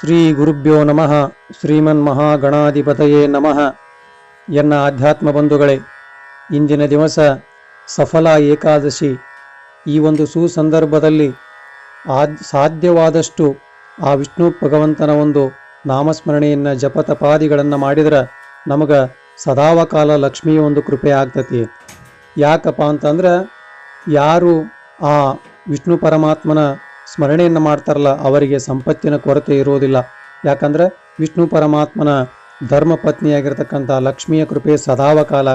ಶ್ರೀ ಗುರುಭ್ಯೋ ನಮಃ. ಶ್ರೀಮನ್ ಮಹಾಗಣಾಧಿಪತಯೇ ನಮಃ. ಎನ್ನ ಆಧ್ಯಾತ್ಮ ಬಂಧುಗಳೇ ಇಂದಿನ ದಿವಸ ಸಫಲ ಏಕಾದಶಿ. ಈ ಒಂದು ಸುಸಂದರ್ಭದಲ್ಲಿ ಆದ್ ಸಾಧ್ಯವಾದಷ್ಟು ಆ ವಿಷ್ಣು ಭಗವಂತನ ಒಂದು ನಾಮಸ್ಮರಣೆಯನ್ನು ಜಪತಪಾದಿಗಳನ್ನು ಮಾಡಿದ್ರೆ ನಮಗೆ ಸದಾವಕಾಲ ಲಕ್ಷ್ಮಿಯ ಒಂದು ಕೃಪೆ ಆಗ್ತತಿ. ಯಾಕಪ್ಪ ಅಂತಂದ್ರೆ ಯಾರು ಆ ವಿಷ್ಣು ಪರಮಾತ್ಮನ ಸ್ಮರಣೆಯನ್ನು ಮಾಡ್ತಾರಲ್ಲ, ಅವರಿಗೆ ಸಂಪತ್ತಿನ ಕೊರತೆ ಇರುವುದಿಲ್ಲ ಯಾಕಂದರೆ ವಿಷ್ಣು ಪರಮಾತ್ಮನ ಧರ್ಮ ಪತ್ನಿಯಾಗಿರ್ತಕ್ಕಂಥ ಲಕ್ಷ್ಮಿಯ ಕೃಪೆ ಸದಾವಕಾಲ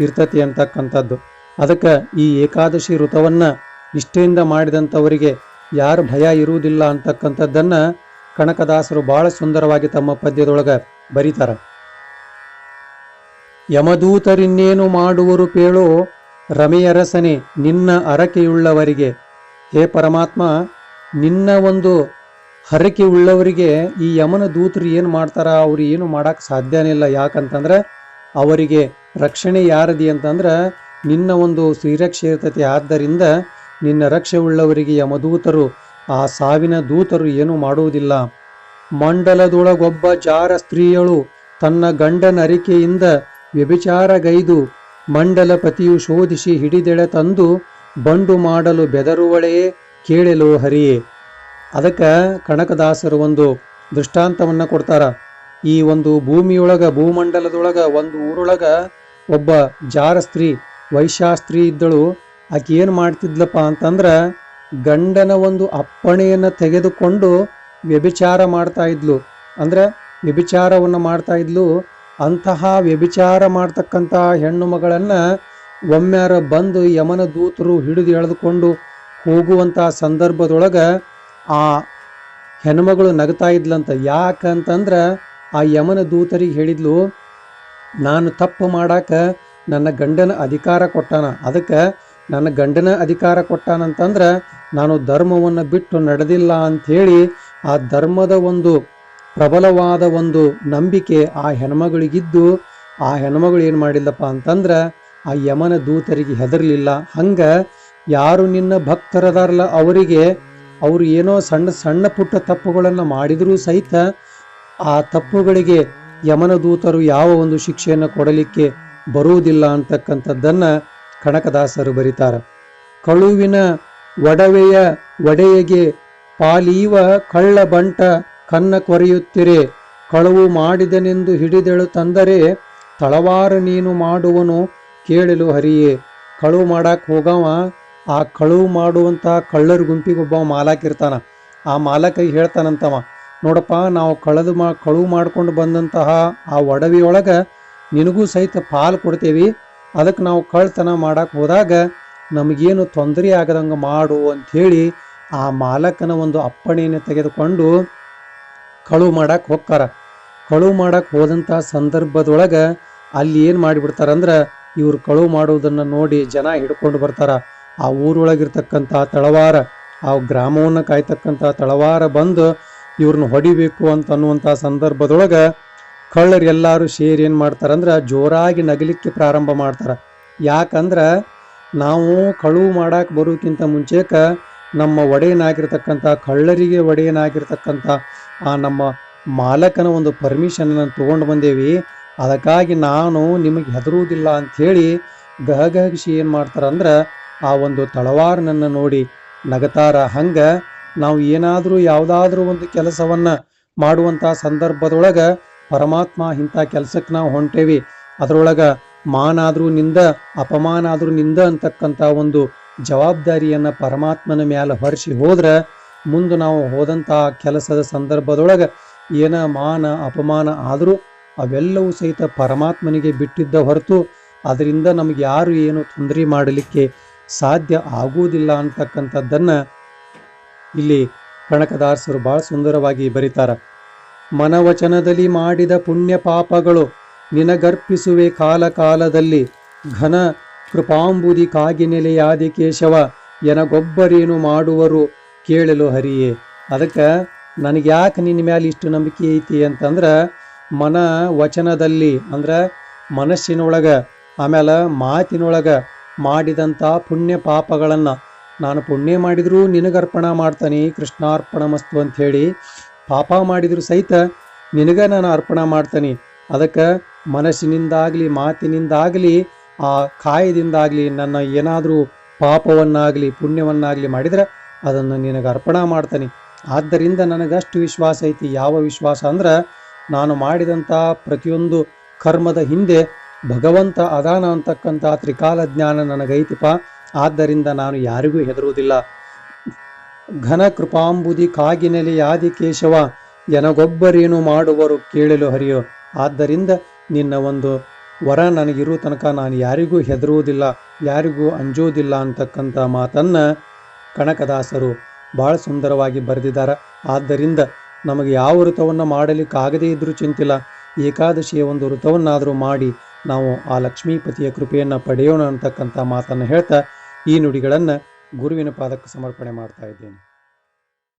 ಇರ್ತತಿ ಅಂತಕ್ಕಂಥದ್ದು. ಅದಕ್ಕೆ ಈ ಏಕಾದಶಿ ಋತವನ್ನು ನಿಷ್ಠೆಯಿಂದ ಮಾಡಿದಂಥವರಿಗೆ ಯಾರು ಭಯ ಇರುವುದಿಲ್ಲ ಅಂತಕ್ಕಂಥದ್ದನ್ನು ಕನಕದಾಸರು ಬಹಳ ಸುಂದರವಾಗಿ ತಮ್ಮ ಪದ್ಯದೊಳಗೆ ಬರೀತಾರೆ. ಯಮದೂತರಿನ್ನೇನು ಮಾಡುವರು ಪೇಳೋ ರಮೆಯರಸನೆ ನಿನ್ನ ಅರಕೆಯುಳ್ಳವರಿಗೆ. ಹೇ ಪರಮಾತ್ಮ ನಿನ್ನ ಒಂದು ಹರಕೆ ಉಳ್ಳವರಿಗೆ ಈ ಯಮನ ದೂತರು ಏನು ಮಾಡ್ತಾರ, ಅವ್ರು ಏನು ಮಾಡಕ್ಕೆ ಸಾಧ್ಯನೇ ಇಲ್ಲ. ಯಾಕಂತಂದ್ರೆ ಅವರಿಗೆ ರಕ್ಷಣೆ ಯಾರದಿ ಅಂತಂದ್ರೆ ನಿನ್ನ ಒಂದು ಶ್ರೀರಕ್ಷೆ ಇರ್ತತಿ ಆದ್ದರಿಂದ ನಿನ್ನ ರಕ್ಷೆ ಉಳ್ಳವರಿಗೆ ಯಮದೂತರು ಆ ಸಾವಿನ ದೂತರು ಏನು ಮಾಡುವುದಿಲ್ಲ. ಮಂಡಲದೊಳಗೊಬ್ಬ ಜಾರ ಸ್ತ್ರೀಯಳು ತನ್ನ ಗಂಡನ ಅರಿಕೆಯಿಂದ ವ್ಯಭಿಚಾರಗೈದು ಮಂಡಲಪತಿಯು ಶೋಧಿಸಿ ಹಿಡಿದೆಳೆ ತಂದು ಬಂಡು ಮಾಡಲು ಬೆದರುವಳೆಯೇ ಕೇಳಲು ಹರಿಯೇ. ಅದಕ್ಕೆ ಕನಕದಾಸರು ಒಂದು ದೃಷ್ಟಾಂತವನ್ನು ಕೊಡ್ತಾರ. ಈ ಒಂದು ಭೂಮಿಯೊಳಗ, ಭೂಮಂಡಲದೊಳಗ, ಒಂದು ಊರೊಳಗ ಒಬ್ಬ ಜಾರ ಸ್ತ್ರೀ ವೈಶಾಸ್ತ್ರಿ ಇದ್ದಳು. ಆಕೆ ಏನು ಮಾಡ್ತಿದ್ಲಪ್ಪ ಅಂತಂದ್ರ ಗಂಡನ ಒಂದು ಅಪ್ಪಣೆಯನ್ನು ತೆಗೆದುಕೊಂಡು ವ್ಯಭಿಚಾರ ಮಾಡ್ತಾ ಇದ್ಲು. ಅಂದ್ರೆ ವ್ಯಭಿಚಾರವನ್ನು ಮಾಡ್ತಾ ಇದ್ಲು. ಅಂತಹ ವ್ಯಭಿಚಾರ ಮಾಡ್ತಕ್ಕಂಥ ಹೆಣ್ಣು ಮಗಳನ್ನು ಒಮ್ಮ್ಯಾರ ಬಂದು ಯಮನ ದೂತರು ಹಿಡಿದು ಎಳೆದುಕೊಂಡು ಹೋಗುವಂಥ ಸಂದರ್ಭದೊಳಗ ಆ ಹೆಣ್ಮಗಳು ನಗ್ತಾ ಇದ್ಲಂತ ಯಾಕಂತಂದ್ರೆ ಆ ಯಮನ ದೂತರಿಗೆ ಹೇಳಿದ್ಲು, ನಾನು ತಪ್ಪು ಮಾಡಾಕ ನನ್ನ ಗಂಡನ ಅಧಿಕಾರ ಕೊಟ್ಟಾನ. ಅದಕ್ಕೆ ನನ್ನ ಗಂಡನ ಅಧಿಕಾರ ಕೊಟ್ಟಾನಂತಂದ್ರೆ ನಾನು ಧರ್ಮವನ್ನು ಬಿಟ್ಟು ನಡೆದಿಲ್ಲ ಅಂಥೇಳಿ ಆ ಧರ್ಮದ ಒಂದು ಪ್ರಬಲವಾದ ಒಂದು ನಂಬಿಕೆ ಆ ಹೆಣ್ಮಗಳಿಗಿದ್ದು, ಆ ಹೆಣ್ಮಗಳು ಏನು ಮಾಡಿಲ್ಲಪ್ಪ ಅಂತಂದ್ರೆ ಆ ಯಮನ ದೂತರಿಗೆ ಹೆದರಲಿಲ್ಲ. ಹಂಗ ಯಾರು ನಿನ್ನ ಭಕ್ತರದಾರಲ್ಲ ಅವರಿಗೆ ಅವರು ಏನೋ ಸಣ್ಣ ಸಣ್ಣ ಪುಟ್ಟ ತಪ್ಪುಗಳನ್ನು ಮಾಡಿದರೂ ಸಹಿತ ಆ ತಪ್ಪುಗಳಿಗೆ ಯಮನ ದೂತರು ಯಾವ ಒಂದು ಶಿಕ್ಷೆಯನ್ನು ಕೊಡಲಿಕ್ಕೆ ಬರುವುದಿಲ್ಲ ಅಂತಕ್ಕಂಥದ್ದನ್ನು ಕನಕದಾಸರು ಬರೀತಾರೆ. ಕಳುವಿನ ಒಡವೆಯ ಒಡೆಯಗೆ ಪಾಲೀವ ಕಳ್ಳ ಬಂಟ ಕನ್ನ ಕೊರೆಯುತ್ತಿರೆ, ಕಳುವು ಮಾಡಿದನೆಂದು ಹಿಡಿದೆಳು ತಂದರೆ, ತಳವಾರ ನೀನು ಮಾಡುವನು ಕೇಳಲು ಹರಿಯೇ, ಕಳುವು ಮಾಡಕ್ಕೆ ಹೋಗವ ಆ ಕಳುವು ಮಾಡುವಂತ ಕಳ್ಳರ ಗುಂಪಿಗೊಬ್ಬ ಮಾಲಕ ಇರ್ತಾನ. ಆ ಮಾಲಕ ಹೇಳ್ತಾನಂತವ, ನೋಡಪ್ಪ, ನಾವು ಕಳೆದು ಮಾ ಕಳುವು ಮಾಡ್ಕೊಂಡು ಬಂದಂತಹ ಆ ಒಡವಿಯೊಳಗೆ ನಿನಗೂ ಸಹಿತ ಪಾಲು ಕೊಡ್ತೇವಿ. ಅದಕ್ಕೆ ನಾವು ಕಳ್ತನ ಮಾಡಕ್ ಹೋದಾಗ ನಮಗೇನು ತೊಂದರೆ ಆಗದಂಗೆ ಮಾಡು ಅಂಥೇಳಿ ಆ ಮಾಲಕನ ಒಂದು ಅಪ್ಪಣೆಯನ್ನು ತೆಗೆದುಕೊಂಡು ಕಳುವು ಮಾಡಕ್ಕೆ ಹೋಗ್ತಾರ. ಕಳುವು ಮಾಡಕ್ಕೆ ಹೋದಂಥ ಸಂದರ್ಭದೊಳಗೆ ಅಲ್ಲಿ ಏನು ಮಾಡಿಬಿಡ್ತಾರಂದ್ರೆ ಇವ್ರು ಕಳುವು ಮಾಡುವುದನ್ನು ನೋಡಿ ಜನ ಹಿಡ್ಕೊಂಡು ಬರ್ತಾರ. ಆ ಊರೊಳಗಿರ್ತಕ್ಕಂಥ ತಳವಾರ, ಆ ಗ್ರಾಮವನ್ನು ಕಾಯ್ತಕ್ಕಂಥ ತಳವಾರ ಬಂದು ಇವ್ರನ್ನ ಹೊಡಿಬೇಕು ಅಂತ ಅನ್ನುವಂಥ ಸಂದರ್ಭದೊಳಗೆ ಕಳ್ಳರು ಎಲ್ಲರೂ ಸೇರಿ ಏನು ಮಾಡ್ತಾರಂದ್ರೆ ಜೋರಾಗಿ ನಗಲಿಕ್ಕೆ ಪ್ರಾರಂಭ ಮಾಡ್ತಾರೆ. ಯಾಕಂದ್ರೆ ನಾವು ಕಳುವು ಮಾಡಕ್ಕೆ ಬರೋಕ್ಕಿಂತ ಮುಂಚೆಕ ನಮ್ಮ ಒಡೆಯನಾಗಿರ್ತಕ್ಕಂಥ, ಕಳ್ಳರಿಗೆ ಒಡೆಯನಾಗಿರ್ತಕ್ಕಂಥ ಆ ನಮ್ಮ ಮಾಲಕನ ಒಂದು ಪರ್ಮಿಷನನ್ನು ತೊಗೊಂಡು ಬಂದೇವಿ. ಅದಕ್ಕಾಗಿ ನಾನು ನಿಮಗೆ ಹೆದರುವುದಿಲ್ಲ ಅಂಥೇಳಿ ಗಹಗಹಿಸಿ ಏನು ಮಾಡ್ತಾರಂದ್ರೆ ಆ ಒಂದು ತಳವಾರನನ್ನು ನೋಡಿ ನಗತಾರ. ಹಂಗೆ ನಾವು ಏನಾದರೂ ಯಾವುದಾದ್ರೂ ಒಂದು ಕೆಲಸವನ್ನು ಮಾಡುವಂಥ ಸಂದರ್ಭದೊಳಗೆ ಪರಮಾತ್ಮ ಇಂಥ ಕೆಲಸಕ್ಕೆ ನಾವು ಹೊಂಟೇವಿ. ಅದರೊಳಗೆ ಮಾನ ಆದ್ರೂ ನಿಂದ ಅಪಮಾನ ಆದರೂ ನಿಂದ ಅಂತಕ್ಕಂಥ ಒಂದು ಜವಾಬ್ದಾರಿಯನ್ನು ಪರಮಾತ್ಮನ ಮೇಲೆ ಹೊರಿಸಿ ಹೋದ್ರೆ ಮುಂದೆ ನಾವು ಹೋದಂಥ ಕೆಲಸದ ಸಂದರ್ಭದೊಳಗೆ ಏನ ಮಾನ, ಅಪಮಾನ ಆದರೂ ಅವೆಲ್ಲವೂ ಸಹಿತ ಪರಮಾತ್ಮನಿಗೆ ಬಿಟ್ಟಿದ್ದ ಹೊರತು, ಅದರಿಂದ ನಮಗೆ ಯಾರು ಏನು ತೊಂದರೆ ಮಾಡಲಿಕ್ಕೆ ಸಾಧ್ಯ ಆಗುವುದಿಲ್ಲ ಅಂತಕ್ಕಂಥದ್ದನ್ನು ಇಲ್ಲಿ ಕಣಕದಾಸರು ಬಹಳ ಸುಂದರವಾಗಿ ಬರೀತಾರ. ಮನವಚನದಲ್ಲಿ ಮಾಡಿದ ಪುಣ್ಯ ಪಾಪಗಳು ನಿನಗರ್ಪಿಸುವೆ ಕಾಲ ಕಾಲದಲ್ಲಿ ಘನ ಕೃಪಾಂಬುದಿ ಕಾಗಿ ನೆಲೆಯಾದಿ ಕೇಶವ ಎನಗೊಬ್ಬರೇನು ಮಾಡುವರು ಕೇಳಲು ಹರಿಯೇ. ಅದಕ್ಕೆ ನನಗೆ ಯಾಕೆ ನಿನ್ನ ಮೇಲೆ ಇಷ್ಟು ನಂಬಿಕೆ ಐತಿ ಅಂತಂದ್ರೆ ಮನ ವಚನದಲ್ಲಿ ಅಂದ್ರೆ ಮನಸ್ಸಿನೊಳಗ ಆಮೇಲೆ ಮಾತಿನೊಳಗ ಮಾಡಿದಂಥ ಪುಣ್ಯ ಪಾಪಗಳನ್ನು ನಾನು ಪುಣ್ಯ ಮಾಡಿದರೂ ನಿನಗರ್ಪಣ ಮಾಡ್ತಾನೆ ಕೃಷ್ಣಾರ್ಪಣ ಮಸ್ತು ಅಂಥೇಳಿ ಪಾಪ ಮಾಡಿದರೂ ಸಹಿತ ನಿನಗ ನಾನು ಅರ್ಪಣ ಮಾಡ್ತಾನೆ. ಅದಕ್ಕೆ ಮನಸ್ಸಿನಿಂದಾಗಲಿ, ಮಾತಿನಿಂದಾಗಲಿ, ಆ ಕಾಯದಿಂದಾಗಲಿ, ನನ್ನ ಏನಾದರೂ ಪಾಪವನ್ನಾಗಲಿ, ಪುಣ್ಯವನ್ನಾಗಲಿ ಮಾಡಿದರೆ ಅದನ್ನು ನಿನಗೆ ಅರ್ಪಣ ಮಾಡ್ತಾನೆ. ಆದ್ದರಿಂದ ನನಗಷ್ಟು ವಿಶ್ವಾಸ ಐತಿ. ಯಾವ ವಿಶ್ವಾಸ ಅಂದ್ರೆ ನಾನು ಮಾಡಿದಂಥ ಪ್ರತಿಯೊಂದು ಕರ್ಮದ ಹಿಂದೆ ಭಗವಂತ ಅದಾನ ಅಂತಕ್ಕಂಥ ತ್ರಿಕಾಲ ಜ್ಞಾನ ನನಗೈತಿಪ ಆದ್ದರಿಂದ ನಾನು ಯಾರಿಗೂ ಹೆದರುವುದಿಲ್ಲ. ಘನ ಕೃಪಾಂಬುದಿ ಕಾಗಿನೆಲೆ ಯಾದಿ ಕೇಶವ, ಎನಗೊಬ್ಬರೇನು ಮಾಡುವರು ಕೇಳಲು ಹರಿಯೋ. ಆದ್ದರಿಂದ ನಿನ್ನ ಒಂದು ವರ ನನಗಿರುವ ತನಕ ನಾನು ಯಾರಿಗೂ ಹೆದರುವುದಿಲ್ಲ, ಯಾರಿಗೂ ಅಂಜೋದಿಲ್ಲ ಅಂತಕ್ಕಂಥ ಮಾತನ್ನು ಕನಕದಾಸರು ಭಾಳ ಸುಂದರವಾಗಿ ಬರೆದಿದ್ದಾರೆ. ಆದ್ದರಿಂದ ನಮಗೆ ಯಾವ ಋತವನ್ನು ಮಾಡಲಿಕ್ಕಾಗದೇ ಇದ್ದರೂ ಚಿಂತಿಲ್ಲ. ಏಕಾದಶಿಯ ಒಂದು ಋತವನ್ನಾದರೂ ಮಾಡಿ ನಾವು ಆ ಲಕ್ಷ್ಮೀಪತಿಯ ಕೃಪೆಯನ್ನು ಪಡೆಯೋಣ ಅಂತಕ್ಕಂಥ ಮಾತನ್ನು ಹೇಳ್ತಾ ಈ ನುಡಿಗಳನ್ನು ಗುರುವಿನ ಪಾದಕ್ಕೆ ಸಮರ್ಪಣೆ ಮಾಡ್ತಾ ಇದ್ದೇನೆ.